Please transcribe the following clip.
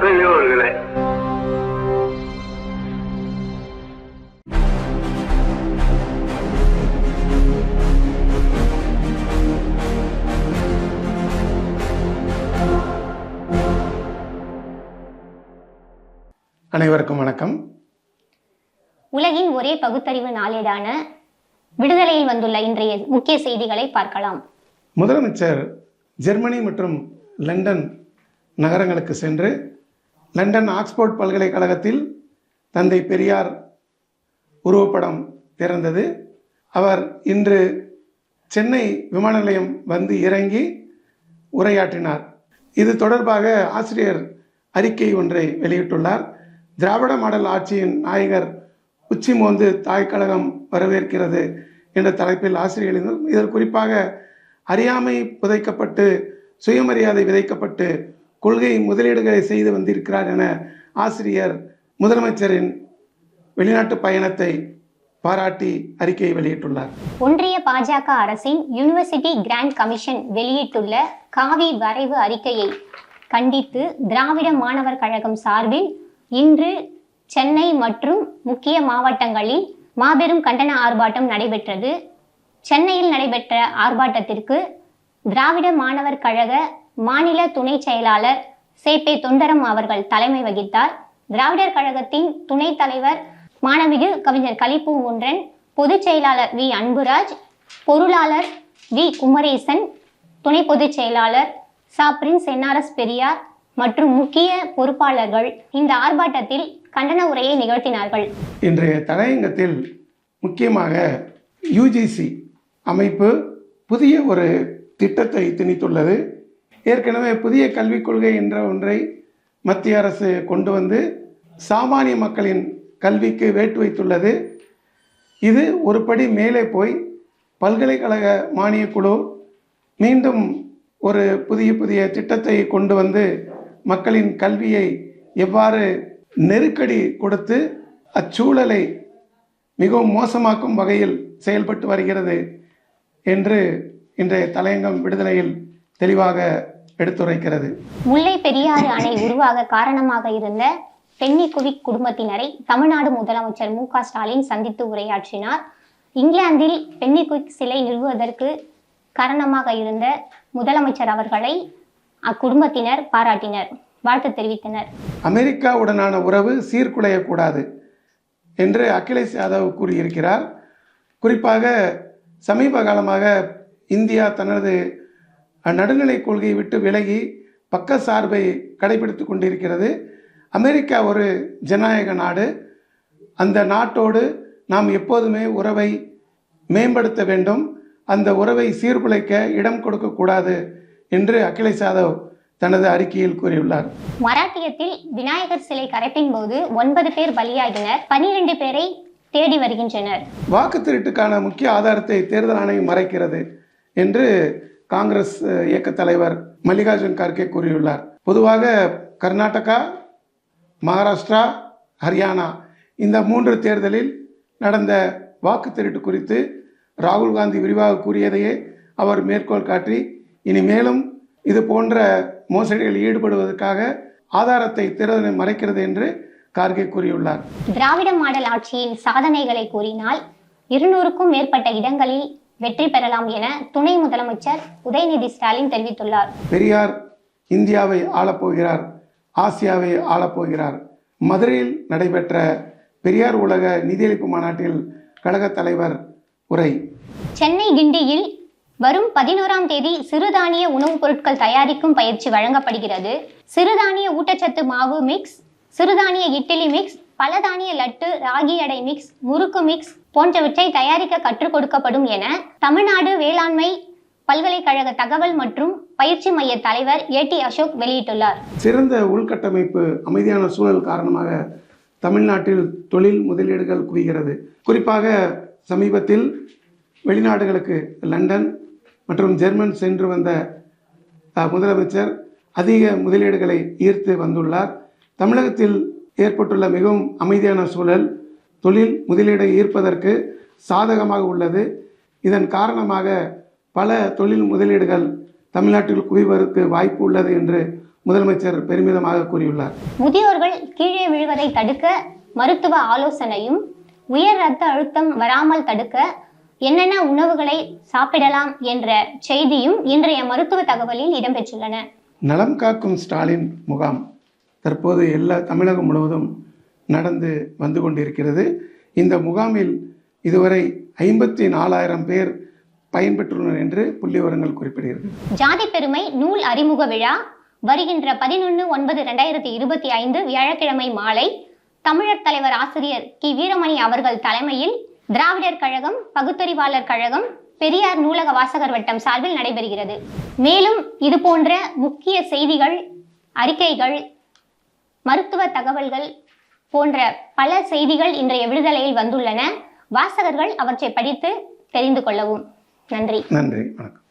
பெரியவர்களே அனைவருக்கும் வணக்கம். உலகின் ஒரே பகுத்தறிவு நாளேடான விடுதலையில் வந்துள்ள இன்றைய முக்கிய செய்திகளை பார்க்கலாம். முதலமைச்சர் ஜெர்மனி மற்றும் லண்டன் நகரங்களுக்கு சென்று லண்டன் ஆக்ஸ்போர்ட் பல்கலைக்கழகத்தில் தந்தை பெரியார் உருவப்படம் திறந்தது. அவர் இன்று சென்னை விமான நிலையம் வந்து இறங்கி உரையாற்றினார். இது தொடர்பாக ஆசிரியர் அறிக்கை ஒன்றை வெளியிட்டுள்ளார். திராவிட மாடல் ஆட்சியின் நாயகர் உச்சி மோந்து தாய்க்கழகம் வரவேற்கிறது என்ற தலைப்பில் ஆசிரியர் இதில் குறிப்பாக அறியாமை புதைக்கப்பட்டு சுயமரியாதை விதைக்கப்பட்டு கொள்கை முதலீடுகளை செய்து வந்திருக்கிறார் என ஆசிரியர் முதலமைச்சரின் வெளிநாட்டு பயணத்தை பாராட்டி அறிக்கையை வெளியிட்டுள்ளார். ஒன்றிய பாஜக அரசின் யுனிவர்சிட்டி கிராண்ட் கமிஷன் வெளியிட்டுள்ள காவி வரைவு அறிக்கையை கண்டித்து திராவிட மாணவர் கழகம் சார்பில் இன்று சென்னை மற்றும் முக்கிய மாவட்டங்களில் மாபெரும் கண்டன ஆர்ப்பாட்டம் நடைபெற்றது. சென்னையில் நடைபெற்ற ஆர்ப்பாட்டத்திற்கு திராவிட மாணவர் கழக மாநில துணை செயலாளர் சேப்பே தொண்டரம் அவர்கள் தலைமை வகித்தார். திராவிடர் கழகத்தின் துணைத் தலைவர் மாணவிகு கவிஞர் கலிப்பூங்குன்றன் பொதுச் செயலாளர் வி. அன்புராஜ் பொருளாளர் வி. குமரேசன் துணை பொதுச் செயலாளர் சா. பிரின்ஸ் என்ஆர்எஸ் பெரியார் மற்றும் முக்கிய பொறுப்பாளர்கள் இந்த ஆர்ப்பாட்டத்தில் கண்டன உரையை நிகழ்த்தினார்கள். இன்றைய தலையங்கத்தில் முக்கியமாக யூஜிசி அமைப்பு புதிய ஒரு திட்டத்தை திணித்துள்ளது. ஏற்கனவே புதிய கல்விக் கொள்கை என்ற ஒன்றை மத்திய அரசு கொண்டு வந்து சாமானிய மக்களின் கல்விக்கு வேட்டு வைத்துள்ளது. இது ஒரு படி மேலே போய் பல்கலைக்கழக மானியக் குழு மீண்டும் ஒரு புதிய புதிய திட்டத்தை கொண்டு வந்து மக்களின் கல்வியை எவ்வாறு நெருக்கடி கொடுத்து அச்சூழலை மிகவும் மோசமாக்கும் வகையில் செயல்பட்டு வருகிறது என்று இன்றைய தலையங்கம் விடுதலையில் தெளிவாக எடுத்துரைக்கிறது. முல்லை பெரியாறு அணை உருவாக காரணமாக இருந்த பென்னிகுவிக் குடும்பத்தினரை தமிழ்நாடு முதலமைச்சர் மு க ஸ்டாலின் சந்தித்து உரையாற்றினார். இங்கிலாந்தில் பென்னிகுவிக் சிலை நிறுவுவதற்கு காரணமாக இருந்த முதலமைச்சர் அவர்களை அக்குடும்பத்தினர் பாராட்டினர். வாழ்த்து தெரிவித்தனர். அமெரிக்காவுடனான உறவு சீர்குலையக்கூடாது என்று அகிலேஷ் யாதவ் கூறியிருக்கிறார். குறிப்பாக சமீப காலமாக இந்தியா தனது நடுநிலை கொள்கையை விட்டு விலகி பக்க சார்பை கடைபிடித்து கொண்டிருக்கிறது. அமெரிக்கா ஒரு ஜனநாயக நாடு. அந்த நாட்டோடு நாம் எப்போதுமே உறவை மேம்படுத்த வேண்டும். அந்த உறவை சீர்குலைக்க இடம் கொடுக்கக்கூடாது என்று அகிலேஷ் யாதவ் தனது அறிக்கையில் கூறியுள்ளார். மராட்டியத்தில் விநாயகர் சிலை கரைப்பின் போது ஒன்பது பேர் பலியாகினர். பனிரெண்டு பேரை தேடி வருகின்றனர். வாக்கு திருட்டுக்கான முக்கிய ஆதாரத்தை தேர்தல் ஆணையம் மறைக்கிறது என்று காங்கிரஸ் இயக்க தலைவர் மல்லிகார்ஜுன் கார்கே கூறியுள்ளார். பொதுவாக கர்நாடகா மகாராஷ்டிரா ஹரியானா இந்த மூன்று தேர்தலில் நடந்த வாக்கு திருட்டு குறித்து ராகுல் காந்தி விரிவாக கூறியதையே அவர் மேற்கோள் காட்டி இனி மேலும் இது போன்ற மோசடிகளில் ஈடுபடுவதற்காக ஆதாரத்தை தேர்தலை மறைக்கிறது என்று கார்கே கூறியுள்ளார். திராவிட மாடல் ஆட்சியின் சாதனைகளை கூறினால் இருநூறுக்கும் மேற்பட்ட இடங்களில் வெற்றி பெறலாம் என துணை முதலமைச்சர் உதயநிதி ஸ்டாலின் தெரிவித்துள்ளார். பெரியார் இந்தியாவை ஆளப்போகிறார் ஆசியாவை ஆளப்போகிறார். மதுரையில் நடைபெற்ற பெரியார் உலக நிதியளிப்பு மாநாட்டில் கழகத் தலைவர் உரை. சென்னை கிண்டியில் வரும் பதினோராம் தேதி சிறுதானிய உணவுப் பொருட்கள் தயாரிக்கும் பயிற்சி வழங்கப்படுகிறது. சிறுதானிய ஊட்டச்சத்து மாவு மிக்ஸ் சிறுதானிய இட்லி மிக்ஸ் பலதானிய லட்டு ராகி அடை மிக்ஸ் முறுக்கு மிக்ஸ் போன்றவற்றை தயாரிக்க கற்றுக் கொடுக்கப்படும் என தமிழ்நாடு வேளாண்மை பல்கலைக்கழக தகவல் மற்றும் பயிற்சி மைய தலைவர் ஏடி அசோக் வெளியிட்டுள்ளார். சிறந்த உள்கட்டமைப்பு அமைதியான சூழல் காரணமாக தமிழ்நாட்டில் தொழில் முதலீடுகள் குவிகிறது. குறிப்பாக சமீபத்தில் வெளிநாடுகளுக்கு லண்டன் மற்றும் ஜெர்மன் சென்று வந்த முதலமைச்சர் அதிக முதலீடுகளை ஈர்த்து வந்துள்ளார். தமிழகத்தில் ஏற்பட்டுள்ள மிகவும் அமைதியான சூழல் தொழில் முதலீடை ஈர்ப்பதற்கு சாதகமாக உள்ளது. இதன் காரணமாக பல தொழில் முதலீடுகள் தமிழ்நாட்டில் குவிவதற்கு வாய்ப்பு உள்ளது என்று முதலமைச்சர் பெருமிதமாக கூறியுள்ளார். முதியோர்கள் கீழே விழுவதை தடுக்க மருத்துவ ஆலோசனையும் உயர் ரத்த அழுத்தம் வராமல் தடுக்க என்னென்ன உணவுகளை சாப்பிடலாம் என்ற செய்தியும் இன்றைய மருத்துவ தகவலில் இடம்பெற்றுள்ளன. நலம் காக்கும் ஸ்டாலின் முகாம் தற்போது எல்லா தமிழகம் முழுவதும் நடந்து வந்து கொண்டிருக்கிறது. இந்த முகாமில் இதுவரை ஐம்பத்தி நாலாயிரம் பேர் பயன்பெற்றுள்ளனர் என்று புள்ளி விவரங்கள் குறிப்பிடுகிறது. ஜாதி பெருமை நூல் அறிமுக விழா வருகின்ற பதினொன்று ஒன்பது ரெண்டாயிரத்தி இருபத்தி ஐந்து வியாழக்கிழமை மாலை தமிழர் தலைவர் ஆசிரியர் கி. வீரமணி அவர்கள் தலைமையில் திராவிடர் கழகம் பகுத்தறிவாளர் கழகம் பெரியார் நூலக வாசகர் வட்டம் சார்பில் நடைபெறுகிறது. மேலும் இது போன்ற முக்கிய செய்திகள் அறிக்கைகள் மருத்துவ தகவல்கள் போன்ற பல செய்திகள் இன்றைய விடுதலையில் வந்துள்ளன. வாசகர்கள் அவற்றை படித்து தெரிந்து கொள்ளவும். நன்றி. நன்றி. வணக்கம்.